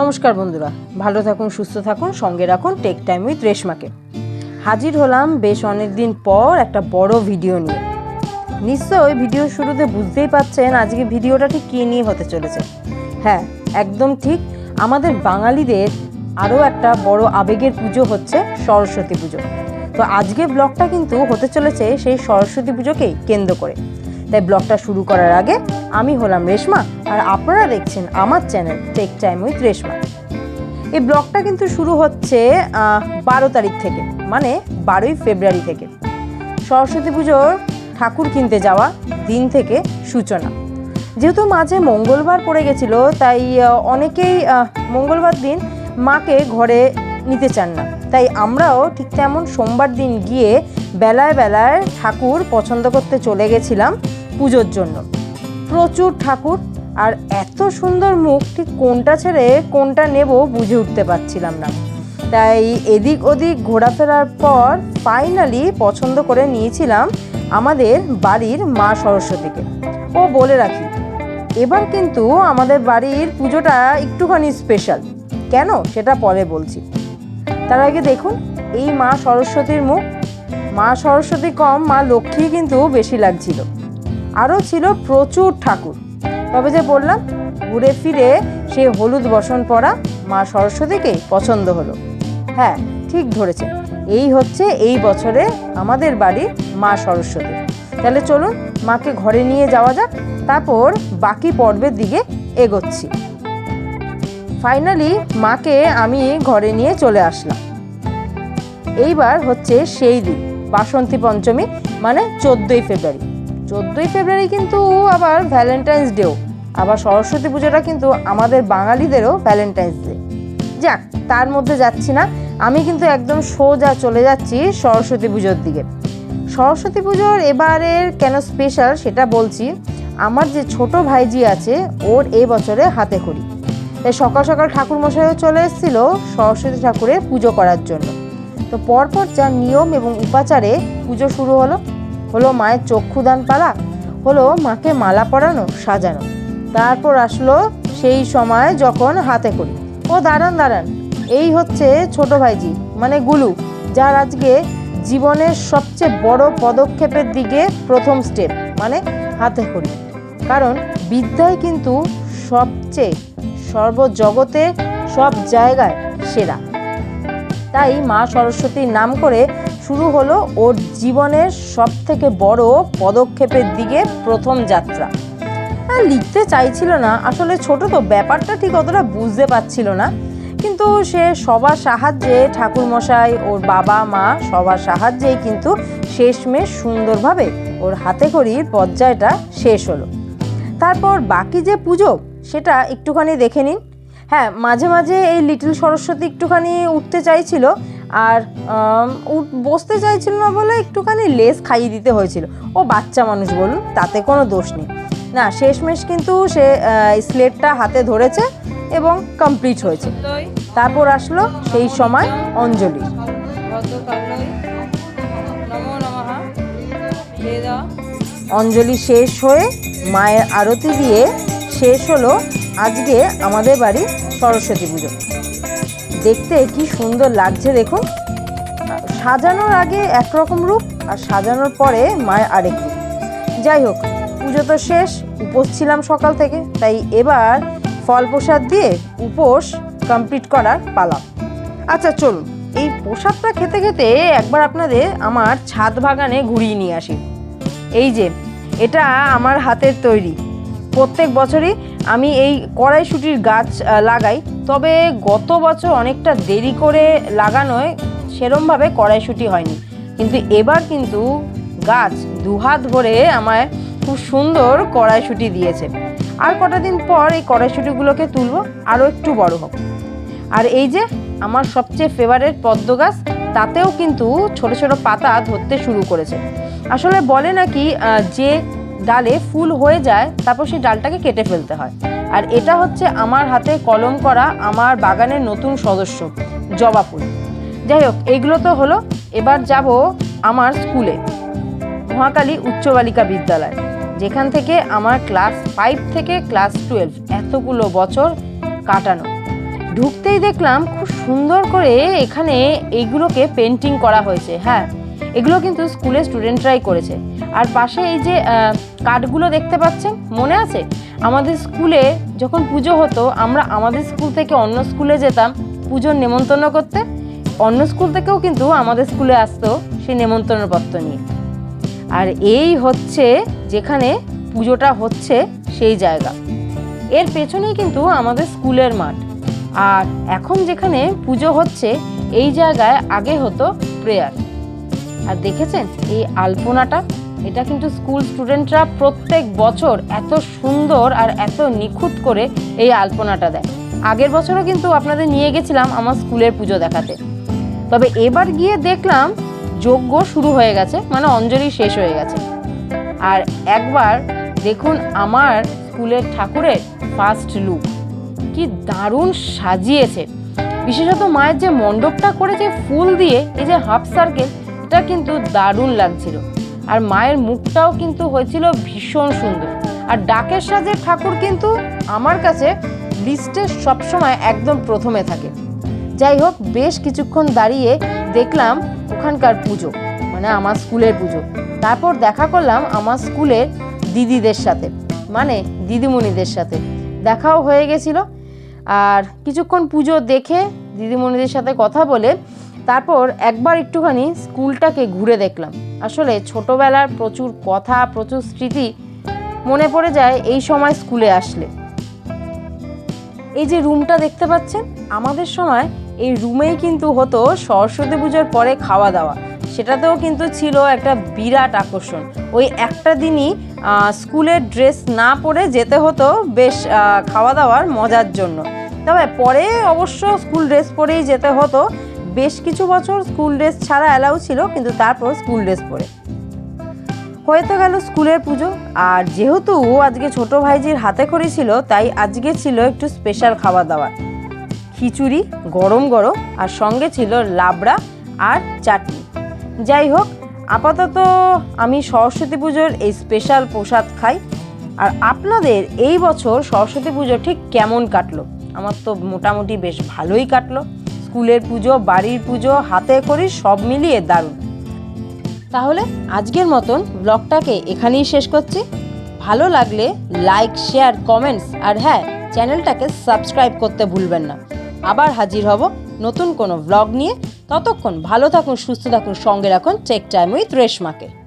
নমস্কার বন্ধুরা, ভালো থাকুন, সুস্থ থাকুন, সঙ্গে রাখুন টেক টাইম উইথ রেশমাকে হাজির হলাম বেশ অনেক দিন পর একটা বড় ভিডিও নিয়ে। নিশ্চয়ই ভিডিও শুরুতে বুঝতেই পাচ্ছেন আজকে ভিডিওটা ঠিক কী নিয়ে হতে চলেছে। হ্যাঁ একদম ঠিক, আমাদের বাঙালিদের আরও একটা বড় আবেগের পুজো হচ্ছে সরস্বতী পুজো। তো আজকে ব্লগটা কিন্তু হতে চলেছে সেই সরস্বতী পুজোকেই কেন্দ্র করে। তাই ব্লগটা শুরু করার আগে আমি হলাম রেশমা আর আপনারা দেখছেন আমার channel tech time with Reshma এই ব্লগটা কিন্তু শুরু হচ্ছে বারো তারিখ থেকে মানে বারোই ফেব্রুয়ারি থেকে। সরস্বতী পুজোর ঠাকুর কিনতে যাওয়া দিন থেকে সূচনা। যেহেতু মাঝে মঙ্গলবার পড়ে গেছিল, তাই অনেকেই মঙ্গলবার দিন মাকে ঘরে নিতে চান না। তাই আমরাও ঠিক তেমন সোমবার দিন গিয়ে বেলায় বেলায় ঠাকুর পছন্দ করতে চলে গেছিলাম পুজোর জন্য। প্রচুর ঠাকুর আর এত সুন্দর মুখ, ঠিক কোনটা ছেড়ে কোনটা নেব বুঝে উঠতে পারছিলাম না। তাই এদিক ওদিক ঘোরাফেরার পর ফাইনালি পছন্দ করে নিয়েছিলাম আমাদের বাড়ির মা সরস্বতীকে। ও বলে রাখি, এবার কিন্তু আমাদের বাড়ির পুজোটা একটুখানি স্পেশাল কেন? সেটা পরে বলছি। তার আগে দেখুন, এই মা সরস্বতীর মুখ। মা সরস্বতী কম, মা লক্ষ্মী কিন্তু বেশি লাগছিল। আরও ছিল প্রচুর ঠাকুর। তবে যে বললাম, ঘুরে ফিরে সে হলুদ বসন পরা মা সরস্বতীকে পছন্দ হলো। হ্যাঁ ঠিক ধরেছে এই হচ্ছে এই বছরে আমাদের বাড়ির মা সরস্বতী। তাহলে চলুন, মাকে ঘরে নিয়ে যাওয়া যাক, তারপর বাকি পর্বের দিকে এগোচ্ছি। ফাইনালি মাকে আমি ঘরে নিয়ে চলে আসলাম। এইবার হচ্ছে সেই দিন, বাসন্তী পঞ্চমী মানে চোদ্দোই ফেব্রুয়ারি। চোদ্দোই ফেব্রুয়ারি কিন্তু আবার ভ্যালেন্টাইন্স ডেও আবার সরস্বতী পুজোটা কিন্তু আমাদের বাঙালিদেরও ভ্যালেন্টাইন্স ডে যাক, তার মধ্যে যাচ্ছি না। আমি কিন্তু একদম সোজা চলে যাচ্ছি সরস্বতী পুজোর দিকে। সরস্বতী পুজোর এবারের কেন স্পেশাল সেটা বলছি, আমার যে ছোট ভাইজি আছে, ওর এই বছরে হাতে খড়ি। তাই সকাল সকাল ঠাকুর মশাইও চলে এসেছিল সরস্বতী ঠাকুরের পুজো করার জন্য। তো পরপর যা নিয়ম এবং উপাচারে পুজো শুরু হলো হলো মায়ের চক্ষুদান পালা, হলো মাকে মালা পরানো, সাজানো। তারপর আসলো সেই সময় যখন হাতে করি। ও দাঁড়ান দাঁড়ান, এই হচ্ছে ছোট ভাইজি মানে গুলু, যার আজকে জীবনের সবচেয়ে বড় পদক্ষেপের দিকে প্রথম স্টেপ মানে হাতে করি। কারণ বিদ্যায় কিন্তু সবচেয়ে সর্বজগতে সব জায়গায় সেরা। তাই মা সরস্বতীর নাম করে শুরু হলো ওর জীবনের সব থেকে বড় পদক্ষেপের দিকে প্রথম যাত্রা। আর লিখতে চাইছিল না। আসলে ছোট তো, ব্যাপারটা ঠিক অতটা বুঝতে পারছিল না। কিন্তু সে সবার সাহায্যে, ঠাকুরমশাই, ওর বাবা, মা সবার সাহায্যেই কিন্তু শেষমেশ সুন্দরভাবে ওর হাতে খড়ির পর্যায়টা শেষ হলো। তারপর বাকি যে পুজো সেটা একটুখানি দেখে নিন। হ্যাঁ মাঝে মাঝে এই লিটল সরস্বতী একটুখানি উঠতে চাইছিল আর বসতে চাইছিল না বলে একটুখানি লেস খাইয়ে দিতে হয়েছিল। ও বাচ্চা মানুষ বলুন, তাতে কোনো দোষ নেই। না, শেষমেশ কিন্তু সে স্লেটটা হাতে ধরেছে এবং কমপ্লিট হয়েছে। তারপর আসলো সেই সময় অঞ্জলি। অঞ্জলি শেষ হয়ে মায়ের আরতি দিয়ে শেষ হলো আজকে আমাদের বাড়ি সরস্বতী পুজো। দেখতে কি সুন্দর লাগছে দেখুন। সাজানোর আগে একরকম রূপ আর সাজানোর পরে মায়ের আরেক রূপ। যাই হোক, পুজো তো শেষ, উপোস ছিলাম সকাল থেকে, তাই এবার ফল প্রসাদ দিয়ে উপোস কমপ্লিট করার পালা। আচ্ছা চলুন, এই প্রসাদটা খেতে খেতে একবার আপনাদের আমার ছাদ বাগানে ঘুরিয়ে নিয়ে আসি। এই যে, এটা আমার হাতের তৈরি। প্রত্যেক বছরই আমি এই কড়াইশুটির গাছ লাগাই। তবে গত বছর অনেকটা দেরি করে লাগানোয় সেরমভাবে কড়াইশুটি হয়নি। কিন্তু এবার কিন্তু গাছ দুহাত ভরে আমায় খুব সুন্দর কড়াইশুটি দিয়েছে। আর কটা দিন পর এই কড়াইশুটিগুলোকে তুলবো, আরও একটু বড় হোক। আর এই যে আমার সবচেয়ে ফেভারেট পদ্ম গাছ, তাতেও কিন্তু ছোট ছোট পাতা ধরতে শুরু করেছে। আসলে বলে নাকি যে ডালে ফুল হয়ে যায়, তারপর সেই ডালটাকে কেটে ফেলতে হয়। আর এটা হচ্ছে আমার হাতে কলম করা আমার বাগানের নতুন সদস্য, জবা ফুল। যাই হোক এইগুলো তো হলো, এবার যাব আমার স্কুলে, মহাকালী উচ্চ বালিকা বিদ্যালয়, যেখান থেকে আমার ক্লাস ফাইভ থেকে ক্লাস টুয়েলভ এতগুলো বছর কাটানো। ঢুকতেই দেখলাম খুব সুন্দর করে এখানে এইগুলোকে পেন্টিং করা হয়েছে হ্যাঁ। এগুলো কিন্তু স্কুলের স্টুডেন্টরাই করেছে। আর পাশে এই যে কার্ডগুলো দেখতে পাচ্ছেন? মনে আছে? আমাদের স্কুলে যখন পুজো হতো, আমরা আমাদের স্কুল থেকে অন্য স্কুলে যেতাম পুজোর নেমন্তন্ন করতে। অন্য স্কুল থেকেও কিন্তু আমাদের স্কুলে আসতো সেই নেমন্তন্নপত্র নিয়ে। আর এই হচ্ছে, যেখানে পুজোটা হচ্ছে সেই জায়গা। এর পেছনেই কিন্তু আমাদের স্কুলের মাঠ। আর এখন যেখানে পুজো হচ্ছে, এই জায়গায় আগে হতো প্রেয়ার। আর দেখেছেন এই আলপনাটা? এটা কিন্তু স্কুল স্টুডেন্টরা প্রত্যেক বছর এত সুন্দর আর এত নিখুঁত করে এই আলপনাটা দেয়। আগের বছরও কিন্তু আপনাদের নিয়ে গেছিলাম আমার স্কুলের পুজো দেখাতে। তবে এবার গিয়ে দেখলাম যজ্ঞ শুরু হয়ে গেছে মানে অঞ্জলি শেষ হয়ে গেছে। আর একবার দেখুন আমার স্কুলের ঠাকুরের ফার্স্ট লুক কি দারুণ সাজিয়েছে। বিশেষত মায়ের যে মণ্ডপটা করেছে ফুল দিয়ে, এই যে হাফ সার্কেল এটা কিন্তু দারুণ লাগছিল। আর মায়ের মুখটাও কিন্তু হয়েছিল ভীষণ সুন্দর। আর ডাকের সাজে ঠাকুর কিন্তু আমার কাছে লিস্টে সবসময় একদম প্রথমে থাকে। যাই হোক, বেশ কিছুক্ষণ দাঁড়িয়ে দেখলাম ওখানকার পুজো মানে আমার স্কুলের পুজো। তারপর দেখা করলাম আমার স্কুলের দিদিদের সাথে মানে দিদিমণিদের সাথে। দেখাও হয়ে গেছিল। আর কিছুক্ষণ পুজো দেখে দিদিমণিদের সাথে কথা বলে তারপর একবার একটুখানি স্কুলটাকে ঘুরে দেখলাম। আসলে ছোটবেলার প্রচুর কথা, প্রচুর স্মৃতি মনে পড়ে যায় এই সময় স্কুলে আসলে। এই যে রুমটা দেখতে পাচ্ছেন, আমাদের সময় এই রুমেই কিন্তু হতো সরস্বতী পুজোর পরে খাওয়া দাওয়া। সেটাতেও কিন্তু ছিল একটা বিরাট আকর্ষণ। ওই একটা দিনই স্কুলের ড্রেস না পরে যেতে হতো বেশ খাওয়া দাওয়ার মজার জন্য। তবে পরে অবশ্য স্কুল ড্রেস পরেই যেতে হতো। বেশ কিছু বছর স্কুল ড্রেস ছাড়া অ্যালাউ ছিল, কিন্তু তারপর স্কুল ড্রেস পরে। হয়ে তো গেল স্কুলের পুজো, আর যেহেতু আজকে ছোট ভাইজির হাতে খড়ি ছিল, তাই আজকে ছিল একটু স্পেশাল খাওয়া দাওয়া খিচুড়ি, গরম গরম, আর সঙ্গে ছিল লাবড়া আর চাটনি। যাই হোক, আপাতত আমি সরস্বতী পুজোর এই স্পেশাল প্রসাদ খাই। আর আপনাদের এই বছর সরস্বতী পুজো ঠিক কেমন কাটলো? আমার তো মোটামুটি বেশ ভালোই কাটলো। স্কুলের পুজো, বাড়ির পুজো, হাতে করি সব মিলিয়ে দারুণ। তাহলে আজকের মতন ব্লগটাকে এখানেই শেষ করছি। ভালো লাগলে লাইক, শেয়ার, কমেন্টস আর হ্যাঁ চ্যানেলটাকে সাবস্ক্রাইব করতে ভুলবেন না। আবার হাজির হব নতুন কোনো ব্লগ নিয়ে। ততক্ষণ ভালো থাকুন, সুস্থ থাকুন, সঙ্গে রাখুন চেক টাইম উইথ রেশমাকে